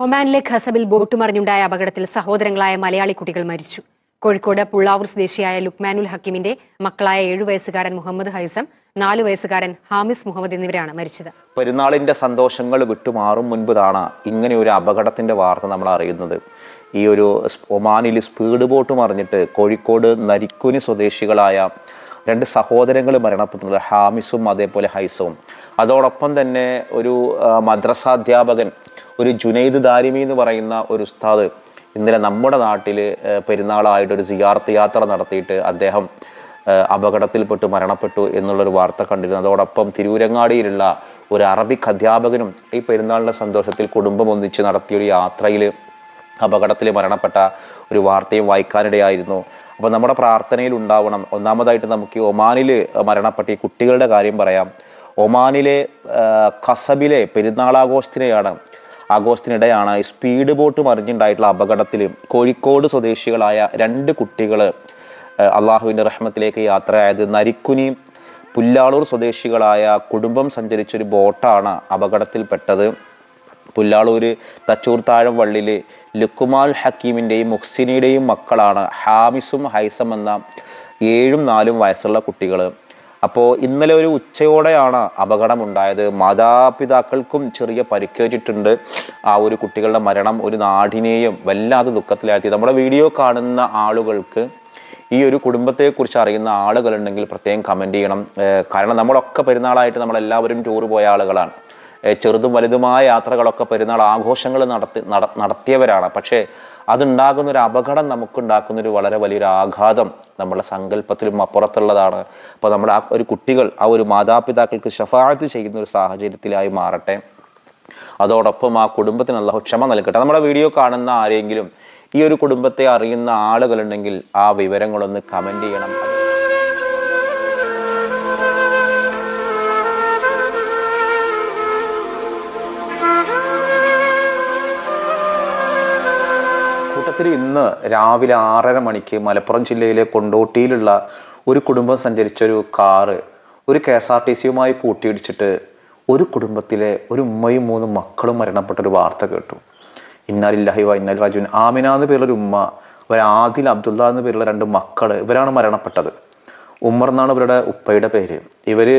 ഒമാനിലെ ഖസബിൽ ബോട്ട് മറിഞ്ഞുണ്ടായ അപകടത്തിൽ സഹോദരങ്ങളായ മലയാളി കുട്ടികൾ മരിച്ചു. കോഴിക്കോട് പുള്ളാവൂർ സ്വദേശിയായ ലുക്മാനുൽ ഹക്കീമിന്റെ മക്കളായ ഏഴു വയസ്സുകാരൻ മുഹമ്മദ് ഹൈസം നാലു വയസ്സുകാരൻ ഹാമിസ് മുഹമ്മദ് എന്നിവരാണ് മരിച്ചത്. പെരുന്നാളിന്റെ സന്തോഷങ്ങൾ വിട്ടുമാറും മുൻപതാണ് ഇങ്ങനെ ഒരു അപകടത്തിന്റെ വാർത്ത നമ്മൾ അറിയുന്നത്. ഈ ഒരു ഒമാനിൽ സ്പീഡ് ബോട്ട് മറിഞ്ഞിട്ട് കോഴിക്കോട് നരിക്കുനി സ്വദേശികളായ രണ്ട് സഹോദരങ്ങൾ മരണപ്പെട്ടിട്ടുണ്ട്. ഹാമിസും അതേപോലെ ഹൈസവും. അതോടൊപ്പം തന്നെ ഒരു മദ്രസാധ്യാപകൻ ഒരു ജുനൈദ് ദാരിമി എന്ന് പറയുന്ന ഒരു ഉസ്താദ് ഇന്നലെ നമ്മുടെ നാട്ടിൽ പെരുന്നാളായിട്ട് ഒരു സിയാർത്ത് യാത്ര നടത്തിയിട്ട് അദ്ദേഹം അപകടത്തിൽപ്പെട്ട് മരണപ്പെട്ടു എന്നുള്ളൊരു വാർത്ത കണ്ടിരുന്നു. അതോടൊപ്പം തിരൂരങ്ങാടിയിലുള്ള ഒരു അറബിക് അധ്യാപകനും ഈ പെരുന്നാളിന്റെ സന്തോഷത്തിൽ കുടുംബം ഒന്നിച്ച് നടത്തിയൊരു യാത്രയിൽ അപകടത്തിൽ മരണപ്പെട്ട ഒരു വാർത്തയും വായിക്കാനിടയായിരുന്നു. അപ്പോൾ നമ്മുടെ പ്രാർത്ഥനയിൽ ഉണ്ടാവണം. ഒന്നാമതായിട്ട് നമുക്ക് ഒമാനിൽ മരണപ്പെട്ട ഈ കുട്ടികളുടെ കാര്യം പറയാം. ഒമാനിലെ കസബിലെ പെരുന്നാളാഘോഷത്തിനെയാണ് ആഘോഷത്തിനിടെയാണ് സ്പീഡ് ബോട്ട് മറിഞ്ഞുണ്ടായിട്ടുള്ള അപകടത്തിൽ കോഴിക്കോട് സ്വദേശികളായ രണ്ട് കുട്ടികൾ അള്ളാഹുവിന്റെ റഹ്മത്തിലേക്ക് യാത്രയായത്. നരിക്കുനി പുല്ലാളൂർ സ്വദേശികളായ കുടുംബം സഞ്ചരിച്ചൊരു ബോട്ടാണ് അപകടത്തിൽപ്പെട്ടത്. പുല്ലാളൂര് തച്ചൂർ താഴം വള്ളിൽ ലുക്കുമാൽ ഹക്കീമിന്റെയും മുഹ്സിനിയുടെയും മക്കളാണ് ഹാമിസും ഹൈസം എന്ന ഏഴും നാലും വയസ്സുള്ള കുട്ടികൾ. അപ്പോൾ ഇന്നലെ ഒരു ഉച്ചയോടെയാണ് അപകടമുണ്ടായത്. മാതാപിതാക്കൾക്കും ചെറിയ പരിക്കേറ്റിട്ടുണ്ട്. ആ ഒരു കുട്ടികളുടെ മരണം ഒരു നാടിനെയും വല്ലാതെ ദുഃഖത്തിലാഴ്ത്തി. നമ്മുടെ വീഡിയോ കാണുന്ന ആളുകൾക്ക് ഈ ഒരു കുടുംബത്തെക്കുറിച്ച് അറിയുന്ന ആളുകളുണ്ടെങ്കിൽ പ്രത്യേകം കമന്റ് ചെയ്യണം. കാരണം നമ്മളൊക്കെ പെരുന്നാളായിട്ട് നമ്മളെല്ലാവരും ടൂർ പോയ ആളുകളാണ്. ചെറുതും വലുതുമായ യാത്രകളൊക്കെ പെരുന്നാൾ ആഘോഷങ്ങൾ നടത്തി നടത്തിയവരാണ്. പക്ഷേ അതുണ്ടാകുന്ന ഒരു അപകടം നമുക്കുണ്ടാക്കുന്ന ഒരു വളരെ വലിയൊരു ആഘാതം നമ്മുടെ സങ്കല്പത്തിലും അപ്പുറത്തുള്ളതാണ്. അപ്പോൾ നമ്മൾ ആ ഒരു കുട്ടികൾ ആ ഒരു മാതാപിതാക്കൾക്ക് ഷഫാഴത്ത് ചെയ്യുന്ന ഒരു സാഹചര്യത്തിലായി മാറട്ടെ. അതോടൊപ്പം ആ കുടുംബത്തിന് അള്ളാഹു ക്ഷമ നൽകട്ടെ. നമ്മുടെ വീഡിയോ കാണുന്ന ആരെങ്കിലും ഈ ഒരു കുടുംബത്തെ അറിയുന്ന ആളുകളുണ്ടെങ്കിൽ ആ വിവരങ്ങളൊന്ന് കമന്റ് ചെയ്യണം. കൂട്ടത്തിൽ ഇന്ന് രാവിലെ ആറര മണിക്ക് മലപ്പുറം ജില്ലയിലെ കൊണ്ടോട്ടിയിലുള്ള ഒരു കുടുംബം സഞ്ചരിച്ച ഒരു കാറ് ഒരു കെ എസ് ആർ ടി സിയുമായി കൂട്ടിയിടിച്ചിട്ട് ഒരു കുടുംബത്തിലെ ഒരു ഉമ്മയും മൂന്ന് മക്കളും മരണപ്പെട്ട ഒരു വാർത്ത കേട്ടു. ഇന്നാലില്ലാഹി വ ഇന്നൽ രാജുവിൻ ആമിന എന്ന് പേരുള്ള ഉമ്മ ഒരു ആദിൽ അബ്ദുള്ള എന്ന് പേരുള്ള രണ്ട് മക്കൾ ഇവരാണ് മരണപ്പെട്ടത്. ഉമ്മർ എന്നാണ് ഇവരുടെ ഉപ്പയുടെ പേര്. ഇവർ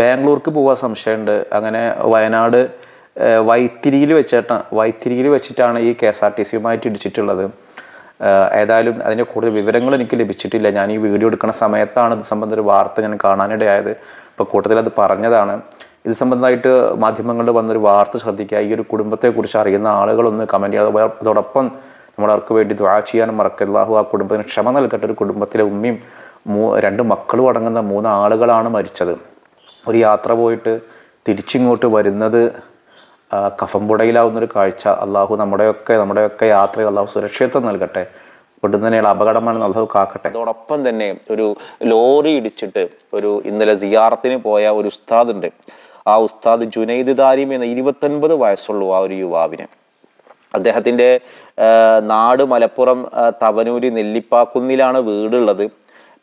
ബാംഗ്ലൂർക്ക് പോകാൻ സംശയമുണ്ട്. അങ്ങനെ വയനാട് വൈത്തിരിയിൽ വെച്ചിട്ടാണ് വൈത്തിരിയിൽ വെച്ചിട്ടാണ് ഈ കെ എസ് ആർ ടി സിയുമായിട്ട് ഇടിച്ചിട്ടുള്ളത്. ഏതായാലും അതിന്റെ കൂടുതൽ വിവരങ്ങൾ എനിക്ക് ലഭിച്ചിട്ടില്ല. ഞാൻ ഈ വീഡിയോ എടുക്കുന്ന സമയത്താണ് ഇത് സംബന്ധിച്ച ഒരു വാർത്ത ഞാൻ കാണാനിടയായത്. ഇപ്പോൾ കൂട്ടത്തിൽ അത് പറഞ്ഞതാണ്. ഇത് സംബന്ധമായിട്ട് മാധ്യമങ്ങളിൽ വന്നൊരു വാർത്ത ശ്രദ്ധിക്കുക. ഈ ഒരു കുടുംബത്തെക്കുറിച്ച് അറിയുന്ന ആളുകളൊന്ന് കമന്റ് ചെയ്യാതെ അതോടൊപ്പം നമ്മളവർക്ക് വേണ്ടി ദ്വാ ചെയ്യാനും മറക്കല്ലാഹു ആ കുടുംബത്തിന് ക്ഷമ നൽകട്ടെ. ഒരു കുടുംബത്തിലെ ഉമ്മയും മൂ രണ്ട് മക്കളും അടങ്ങുന്ന മൂന്ന് ആളുകളാണ് മരിച്ചത്. ഒരു യാത്ര പോയിട്ട് തിരിച്ചിങ്ങോട്ട് വരുന്നത് കഫംപുടയിലാവുന്നൊരു കാഴ്ച അള്ളാഹു നമ്മുടെയൊക്കെ നമ്മുടെയൊക്കെ യാത്രയിൽ അള്ളാഹു സുരക്ഷിതത്വം നൽകട്ടെ. ഒട്ടും തന്നെയുള്ള അപകടമാണ് അള്ളാഹു കാക്കട്ടെ. അതോടൊപ്പം തന്നെ ഒരു ലോറി ഇടിച്ചിട്ട് ഒരു ഇന്നലെ സിയാറത്തിന് പോയ ഒരു ഉസ്താദ് ഉണ്ട് ആ ഉസ്താദ് ജുനൈദ് ദാരിം എന്ന ഇരുപത്തൊൻപത് വയസ്സുള്ളൂ ആ ഒരു യുവാവിന്. അദ്ദേഹത്തിന്റെ നാട് മലപ്പുറം തവനൂര് നെല്ലിപ്പാക്കുന്നിലാണ് വീടുള്ളത്.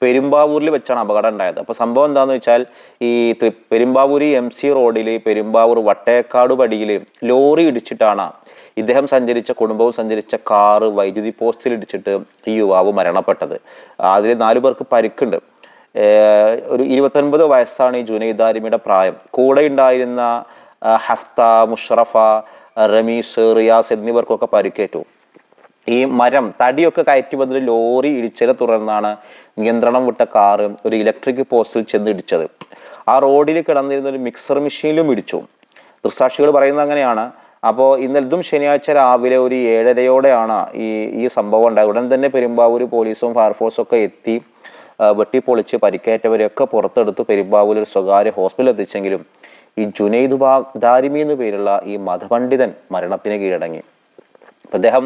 പെരുമ്പാവൂരിൽ വെച്ചാണ് അപകടം ഉണ്ടായത്. അപ്പൊ സംഭവം എന്താണെന്ന് വെച്ചാൽ ഈ പെരുമ്പാവൂരി എം സി റോഡിൽ പെരുമ്പാവൂർ വട്ടേക്കാട് പടിയിൽ ലോറി ഇടിച്ചിട്ടാണ് ഇദ്ദേഹം സഞ്ചരിച്ച കുടുംബവും സഞ്ചരിച്ച കാറ് വൈദ്യുതി പോസ്റ്റിൽ ഇടിച്ചിട്ട് ഈ യുവാവ് മരണപ്പെട്ടത്. അതിൽ നാലു പേർക്ക് പരിക്കുണ്ട്. ഒരു ഇരുപത്തൊൻപത് വയസ്സാണ് ഈ ജുനൈദ് ദാരിമിയുടെ പ്രായം. കൂടെ ഉണ്ടായിരുന്ന ഹഫ്ത മുഷറഫ റമീസ് റിയാസ് എന്നിവർക്കൊക്കെ പരിക്കേറ്റു. ഈ മരം തടിയൊക്കെ കയറ്റി വന്നൊരു ലോറി ഇടിച്ചതിനെ തുടർന്നാണ് നിയന്ത്രണം വിട്ട കാറ് ഒരു ഇലക്ട്രിക് പോസ്റ്റിൽ ചെന്ന് ഇടിച്ചത്. ആ റോഡിൽ കിടന്നിരുന്ന ഒരു മിക്സർ മെഷീനിലും ഇടിച്ചു. ദൃസാക്ഷികൾ പറയുന്നത് അങ്ങനെയാണ്. അപ്പോൾ ഇന്നലതും ശനിയാഴ്ച രാവിലെ ഒരു ഏഴരയോടെയാണ് ഈ ഈ സംഭവം ഉണ്ടായത്. ഉടൻ തന്നെ പെരുമ്പാവൂർ പോലീസും ഫയർഫോഴ്സും ഒക്കെ എത്തി വെട്ടിപ്പൊളിച്ച് പരിക്കേറ്റവരെയൊക്കെ പുറത്തെടുത്ത് പെരുമ്പാവൂർ ഒരു സ്വകാര്യ ഹോസ്പിറ്റലിൽ എത്തിച്ചെങ്കിലും ഈ ജുനൈദ് ബാ ദാരിമി എന്നു പേരുള്ള ഈ മതപണ്ഡിതൻ മരണത്തിന് കീഴടങ്ങി. അദ്ദേഹം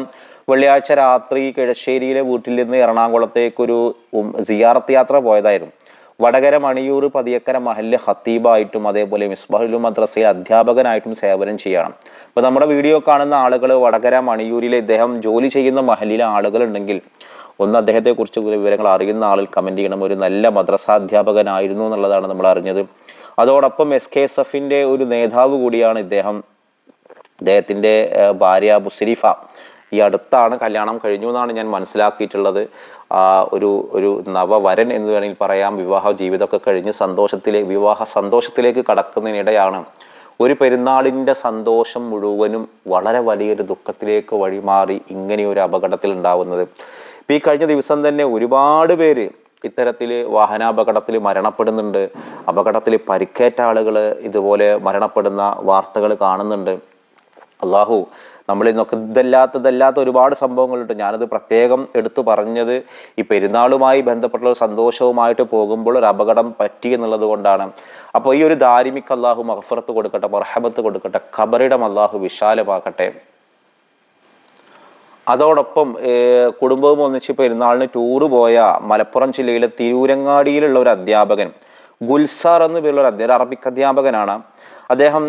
വെള്ളിയാഴ്ച രാത്രി കിഴശ്ശേരിയിലെ വീട്ടിൽ നിന്ന് എറണാകുളത്തേക്കൊരു സിയാറത്ത് യാത്ര പോയതായിരുന്നു. വടകര മണിയൂർ പതിയക്കര മഹല്ല് ഹത്തീബായിട്ടും അതേപോലെ മിസ്ബഹുലു മദ്രസയിൽ അധ്യാപകനായിട്ടും സേവനം ചെയ്യണം. അപ്പോൾ നമ്മുടെ വീഡിയോ കാണുന്ന ആളുകൾ വടകര മണിയൂരിലെ ഇദ്ദേഹം ജോലി ചെയ്യുന്ന മഹലിലെ ആളുകളുണ്ടെങ്കിൽ ഒന്ന് അദ്ദേഹത്തെ കുറിച്ച് വിവരങ്ങൾ അറിയുന്ന ആളിൽ കമന്റ് ചെയ്യണം. ഒരു നല്ല മദ്രസാധ്യാപകനായിരുന്നു എന്നുള്ളതാണ് നമ്മൾ അറിഞ്ഞത്. അതോടൊപ്പം എസ് കെ എസ് എഫിന്റെ ഒരു നേതാവ് കൂടിയാണ് ഇദ്ദേഹം. അദ്ദേഹത്തിന്റെ ഭാര്യ മുസ്രീഫ. ഈ അടുത്താണ് കല്യാണം കഴിഞ്ഞു എന്നാണ് ഞാൻ മനസ്സിലാക്കിയിട്ടുള്ളത്. ഒരു ഒരു നവവരൻ എന്ന് വേണമെങ്കിൽ പറയാം. വിവാഹ ജീവിതമൊക്കെ കഴിഞ്ഞ് സന്തോഷത്തിലേക്ക് വിവാഹ സന്തോഷത്തിലേക്ക് കടക്കുന്നതിനിടെയാണ് ഒരു പെരുന്നാളിന്റെ സന്തോഷം മുഴുവനും വളരെ വലിയൊരു ദുഃഖത്തിലേക്ക് വഴിമാറി ഇങ്ങനെ ഒരു അപകടത്തിൽ ഉണ്ടാവുന്നത്. ഇപ്പം ഈ കഴിഞ്ഞ ദിവസം തന്നെ ഒരുപാട് പേര് ഇത്തരത്തിൽ വാഹനാപകടത്തിൽ മരണപ്പെടുന്നുണ്ട്. അപകടത്തിൽ പരിക്കേറ്റ ആളുകൾ ഇതുപോലെ മരണപ്പെടുന്ന വാർത്തകൾ കാണുന്നുണ്ട്. അള്ളാഹു നമ്മൾ ഇന്നൊക്കെ ഇതല്ലാത്തതല്ലാത്ത ഒരുപാട് സംഭവങ്ങളുണ്ട്. ഞാനത് പ്രത്യേകം എടുത്തു പറഞ്ഞത് ഈ പെരുന്നാളുമായി ബന്ധപ്പെട്ടുള്ള ഒരു സന്തോഷവുമായിട്ട് പോകുമ്പോൾ ഒരു അപകടം പറ്റി എന്നുള്ളത് കൊണ്ടാണ്. അപ്പോൾ ഈ ഒരു ധാരിമിക്ക് അള്ളാഹു മഹഫറത്ത് കൊടുക്കട്ടെ മർഹബത്ത് കൊടുക്കട്ടെ ഖബറിടം അള്ളാഹു വിശാലമാക്കട്ടെ. അതോടൊപ്പം കുടുംബവും ഒന്നിച്ച് പെരുന്നാളിന് ടൂറ് പോയ മലപ്പുറം ജില്ലയിലെ തിരൂരങ്ങാടിയിലുള്ള ഒരു അധ്യാപകൻ ഗുൽസാർ എന്ന് പേരുള്ള ഒരു അധ്യാപകൻ അറബിക് അധ്യാപകനാണ്. അദ്ദേഹം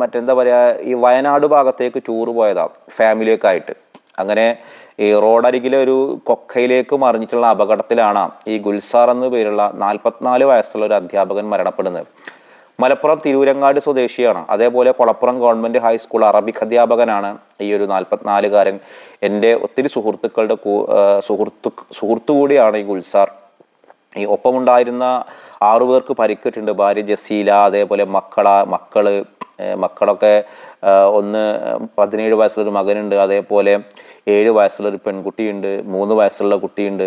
മറ്റെന്താ പറയുക ഈ വയനാട് ഭാഗത്തേക്ക് ടൂർ പോയതാണ് ഫാമിലിയൊക്കെ അങ്ങനെ ഈ റോഡരികിലെ ഒരു കൊക്കയിലേക്ക് മറിഞ്ഞിട്ടുള്ള അപകടത്തിലാണ് ഈ ഗുൽസാർ എന്ന പേരുള്ള നാൽപ്പത്തിനാല് വയസ്സുള്ള ഒരു അധ്യാപകൻ മരണപ്പെടുന്നത്. മലപ്പുറം തിരൂരങ്ങാട് സ്വദേശിയാണ്. അതേപോലെ കൊളപ്പുറം ഗവൺമെന്റ് ഹൈസ്കൂൾ അറബിക് അധ്യാപകനാണ് ഈ ഒരു നാൽപ്പത്തിനാലുകാരൻ എന്റെ ഒത്തിരി സുഹൃത്തുക്കളുടെ സുഹൃത്തു സുഹൃത്തു കൂടിയാണ് ഈ ഗുൽസാർ. ഈ ഒപ്പമുണ്ടായിരുന്ന ആറു പേർക്ക് പരിക്കിട്ടുണ്ട് ഭാര്യ ജസീല അതേപോലെ മക്കള മക്കൾ മക്കളൊക്കെ ഒന്ന് പതിനേഴ് വയസ്സുള്ളൊരു മകനുണ്ട്. അതേപോലെ ഏഴ് വയസ്സുള്ളൊരു പെൺകുട്ടിയുണ്ട്. മൂന്ന് വയസ്സുള്ള കുട്ടിയുണ്ട്.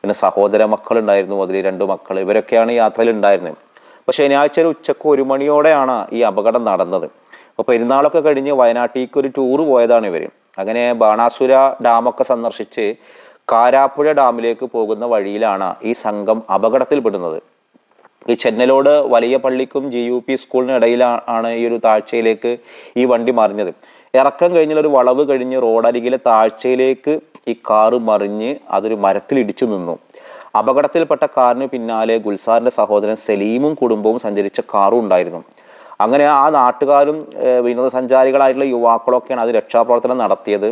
പിന്നെ സഹോദര മക്കളുണ്ടായിരുന്നു അതിൽ രണ്ട് മക്കൾ ഇവരൊക്കെയാണ് യാത്രയിൽ ഉണ്ടായിരുന്നത് അപ്പോൾ ശനിയാഴ്ച ഒരു ഉച്ചയ്ക്ക് ഒരു മണിയോടെയാണ് ഈ അപകടം നടന്നത്. അപ്പോൾ പെരുന്നാളൊക്കെ കഴിഞ്ഞ് വയനാട്ടിലേക്ക് ഒരു ടൂർ പോയതാണ് ഇവർ അങ്ങനെ ബാണാസുര ഡാമൊക്കെ സന്ദർശിച്ച് കാരാപ്പുഴ ഡാമിലേക്ക് പോകുന്ന വഴിയിലാണ് ഈ സംഘം അപകടത്തിൽപ്പെടുന്നത്. ഈ ചെന്നലോട് വലിയ പള്ളിക്കും ജി യു പി സ്കൂളിനും ഇടയിലാണ് ഈ ഒരു താഴ്ചയിലേക്ക് ഈ വണ്ടി മറിഞ്ഞത്. ഇറക്കം കഴിഞ്ഞുള്ള ഒരു വളവ് കഴിഞ്ഞ് റോഡരികിലെ താഴ്ചയിലേക്ക് ഈ കാറ് മറിഞ്ഞ് അതൊരു മരത്തിൽ ഇടിച്ചു നിന്നു. അപകടത്തിൽപ്പെട്ട കാറിന് പിന്നാലെ ഗുൽസാറിന്റെ സഹോദരൻ സലീമും കുടുംബവും സഞ്ചരിച്ച കാറും ഉണ്ടായിരുന്നു. അങ്ങനെ ആ നാട്ടുകാരും വിനോദസഞ്ചാരികളായിട്ടുള്ള യുവാക്കളൊക്കെയാണ് അത് രക്ഷാപ്രവർത്തനം നടത്തിയത്.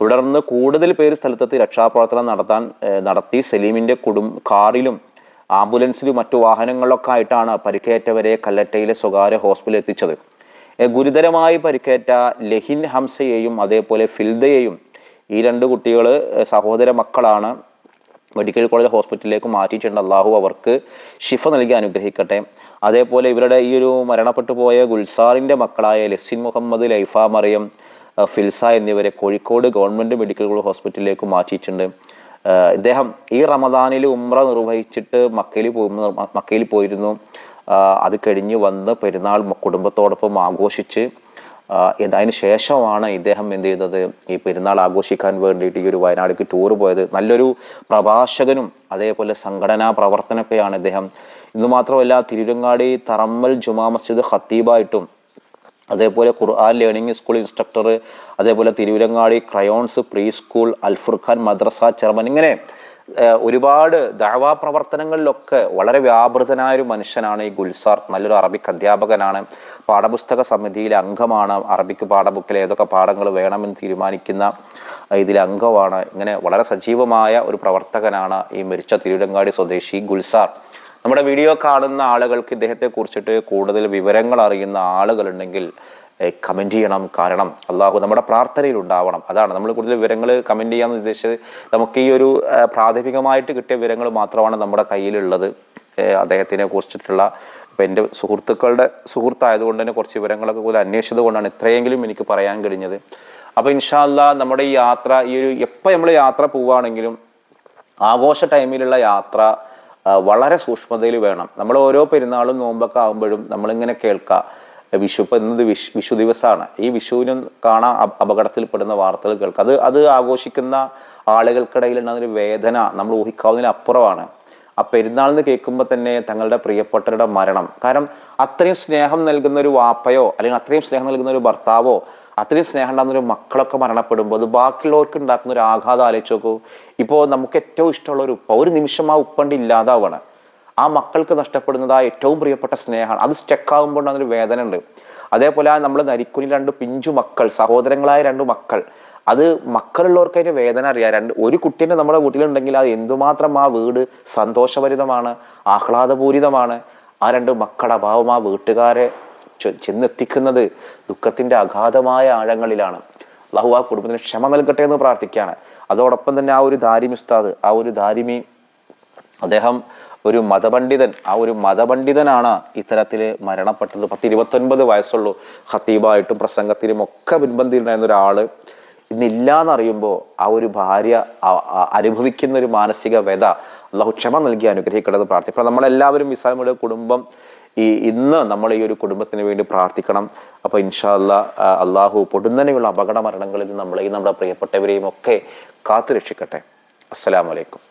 തുടർന്ന് കൂടുതൽ പേര് സ്ഥലത്തെത്തി രക്ഷാപ്രവർത്തനം നടത്താൻ നടത്തി സലീമിന്റെ കുടും കാറിലും ആംബുലൻസിലും മറ്റു വാഹനങ്ങളിലൊക്കെ ആയിട്ടാണ് പരിക്കേറ്റവരെ കല്ലറ്റയിലെ സ്വകാര്യ ഹോസ്പിറ്റലിൽ എത്തിച്ചത്. ഗുരുതരമായി പരിക്കേറ്റ ലഹിൻ ഹംസയെയും അതേപോലെ ഫിൽദയെയും ഈ രണ്ട് കുട്ടികൾ സഹോദര മക്കളാണ് മെഡിക്കൽ കോളേജ് ഹോസ്പിറ്റലിലേക്ക് മാറ്റിയിട്ടുണ്ട്. അള്ളാഹു അവർക്ക് ഷിഫ നൽകി അനുഗ്രഹിക്കട്ടെ. അതേപോലെ ഇവരുടെ ഈ ഒരു മരണപ്പെട്ടു പോയ ഗുൽസാറിന്റെ മക്കളായ ലസിൻ മുഹമ്മദ് ലൈഫ മറിയം ഫിൽസ എന്നിവരെ കോഴിക്കോട് ഗവൺമെന്റ് മെഡിക്കൽ ഹോസ്പിറ്റലിലേക്ക് മാറ്റിയിട്ടുണ്ട്. ഇദ്ദേഹം ഈ റമദാനിൽ ഉംറ നിർവഹിച്ചിട്ട് മക്കയിൽ പോയി മക്കയിൽ പോയിരുന്നു. അത് കഴിഞ്ഞ് വന്ന് പെരുന്നാൾ കുടുംബത്തോടൊപ്പം ആഘോഷിച്ച് അതിന് ശേഷമാണ് ഇദ്ദേഹം എന്ത് ചെയ്തത്? ഈ പെരുന്നാൾ ആഘോഷിക്കാൻ വേണ്ടിയിട്ട് ഈ ഒരു വയനാടിക്ക് ടൂർ പോയത്. നല്ലൊരു പ്രഭാഷകനും അതേപോലെ സംഘടനാ പ്രവർത്തനമൊക്കെയാണ് ഇദ്ദേഹം. ഇന്ന് മാത്രമല്ല തിരുരങ്ങാടി തറമ്മൽ ജുമാ മസ്ജിദ് ഖത്തീബായിട്ടും അതേപോലെ ഖുർആൻ ലേണിംഗ് സ്കൂൾ ഇൻസ്ട്രക്ടർ അതേപോലെ Thiruvilangadi crayons pre school Alfurqan മദ്രസ ചെയർമാൻ ഇങ്ങനെ ഒരുപാട് ദാവാ പ്രവർത്തനങ്ങളിലൊക്കെ വളരെ വ്യാപൃതനായ ഒരു മനുഷ്യനാണ് ഈ ഗുൽസാർ. നല്ലൊരു അറബിക് അധ്യാപകനാണ്. പാഠപുസ്തക സമിതിയിലെ അംഗമാണ്. അറബിക് പാഠബുക്കിൽ ഏതൊക്കെ പാഠങ്ങൾ വേണമെന്ന് തീരുമാനിക്കുന്ന ഇതിലെ അംഗമാണ്. ഇങ്ങനെ വളരെ സജീവമായ ഒരു പ്രവർത്തകനാണ് ഈ മരിച്ച തിരുവിടങ്ങാടി സ്വദേശി ഗുൽസാർ. നമ്മുടെ വീഡിയോ കാണുന്ന ആളുകൾക്ക് ഇദ്ദേഹത്തെ കുറിച്ചിട്ട് കൂടുതൽ വിവരങ്ങൾ അറിയുന്ന ആളുകളുണ്ടെങ്കിൽ കമന്റ് ചെയ്യണം. കാരണം അള്ളാഹു നമ്മുടെ പ്രാർത്ഥനയിൽ ഉണ്ടാവണം അതാണ് നമ്മൾ കൂടുതൽ വിവരങ്ങൾ കമന്റ് ചെയ്യാമെന്ന് ഉദ്ദേശിച്ചത്. നമുക്ക് ഈ ഒരു പ്രാഥമികമായിട്ട് കിട്ടിയ വിവരങ്ങൾ മാത്രമാണ് നമ്മുടെ കയ്യിലുള്ളത്. അദ്ദേഹത്തിനെ കുറിച്ചിട്ടുള്ള ഇപ്പം എന്റെ സുഹൃത്തുക്കളുടെ സുഹൃത്തായതുകൊണ്ട് തന്നെ കുറച്ച് വിവരങ്ങളൊക്കെ കൂടുതൽ അന്വേഷിച്ചത് കൊണ്ടാണ് ഇത്രയെങ്കിലും എനിക്ക് പറയാൻ കഴിഞ്ഞത്. അപ്പോൾ ഇൻഷാല്ല നമ്മുടെ ഈ യാത്ര ഈ ഒരു എപ്പോൾ നമ്മൾ യാത്ര പോവുകയാണെങ്കിലും ആഘോഷ ടൈമിലുള്ള യാത്ര വളരെ സൂക്ഷ്മതയിൽ വേണം. നമ്മൾ ഓരോ പെരുന്നാളും നോമ്പൊക്കെ ആകുമ്പോഴും നമ്മളിങ്ങനെ കേൾക്കുക വിഷു ഇപ്പം ഇന്നത് വിഷു വിഷു ദിവസമാണ് ഈ വിഷുവിനും കാണാൻ അപ- അപകടത്തിൽപ്പെടുന്ന വാർത്തകൾ കേൾക്കുക അത് അത് ആഘോഷിക്കുന്ന ആളുകൾക്കിടയിൽ ഉണ്ടാകുന്ന വേദന നമ്മൾ ഊഹിക്കാവുന്നതിന് അപ്പുറമാണ്. ആ പെരുന്നാൾ എന്ന് കേൾക്കുമ്പോൾ തന്നെ തങ്ങളുടെ പ്രിയപ്പെട്ടവരുടെ മരണം. കാരണം അത്രയും സ്നേഹം നൽകുന്ന ഒരു വാപ്പയോ അല്ലെങ്കിൽ അത്രയും സ്നേഹം നൽകുന്ന ഒരു ഭർത്താവോ അത്രയും സ്നേഹം ഉണ്ടാകുന്ന ഒരു മക്കളൊക്കെ മരണപ്പെടുമ്പോൾ അത് ബാക്കിയുള്ളവർക്ക് ഉണ്ടാക്കുന്ന ഒരു ആഘാതം ആലോചിച്ച് നോക്കൂ. ഇപ്പോൾ നമുക്ക് ഏറ്റവും ഇഷ്ടമുള്ള ഒരു ഉപ്പ ഒരു നിമിഷം ആ ഉപ്പണ്ട് ഇല്ലാതാവാണ്. ആ മക്കൾക്ക് നഷ്ടപ്പെടുന്നത് ആ ഏറ്റവും പ്രിയപ്പെട്ട സ്നേഹമാണ്. അത് സ്റ്റെക്കാകുമ്പോൾ അതിനൊരു വേദന ഉണ്ട്. അതേപോലെ നമ്മൾ നരിക്കുനി രണ്ട് പിഞ്ചു മക്കൾ സഹോദരങ്ങളായ രണ്ട് മക്കൾ അത് മക്കളുള്ളവർക്ക് അതിന്റെ വേദന അറിയാം. രണ്ട് ഒരു കുട്ടീനെ നമ്മുടെ വീട്ടിലുണ്ടെങ്കിൽ അത് എന്തുമാത്രം ആ വീട് സന്തോഷഭരിതമാണ് ആഹ്ലാദപൂരിതമാണ്. ആ രണ്ട് മക്കളുടെ അഭാവം ആ വീട്ടുകാരെ ചെന്നെത്തിക്കുന്നത് ദുഃഖത്തിന്റെ അഗാധമായ ആഴങ്ങളിലാണ്. അള്ളാഹു ആ കുടുംബത്തിന് ക്ഷമ നൽകട്ടെ എന്ന് പ്രാർത്ഥിക്കുകയാണ്. അതോടൊപ്പം തന്നെ ആ ഒരു ദാരിമി ഉസ്താദ് ആ ഒരു ദാരിമി അദ്ദേഹം ഒരു മതപണ്ഡിതൻ ആ ഒരു മതപണ്ഡിതനാണ് ഇത്തരത്തിൽ മരണപ്പെട്ടത്. പത്ത് ഇരുപത്തൊൻപത് വയസ്സുള്ളൂ. ഖത്തീബായിട്ടും പ്രസംഗത്തിലും ഒക്കെ മുൻപന്തിയിലുണ്ടായിരുന്ന ഇന്നില്ല ഇന്നില്ലാന്നറിയുമ്പോൾ ആ ഒരു ഭാര്യ അനുഭവിക്കുന്ന ഒരു മാനസിക വ്യത അള്ളാഹു ക്ഷമ നൽകി അനുഗ്രഹിക്കണമെന്ന് പ്രാർത്ഥിക്കണം നമ്മളെല്ലാവരും ഇസ്ലാമിയുടെ കുടുംബം ഈ ഇന്ന് നമ്മൾ ഈ ഒരു കുടുംബത്തിന് വേണ്ടി പ്രാർത്ഥിക്കണം. അപ്പൊ ഇൻഷാല്ല അള്ളാഹു പൊടുന്നനെയുള്ള അപകട മരണങ്ങളിൽ നമ്മളെയും നമ്മുടെ പ്രിയപ്പെട്ടവരെയും ഒക്കെ കാത്തു രക്ഷിക്കട്ടെ അസ്സലാമലൈക്കും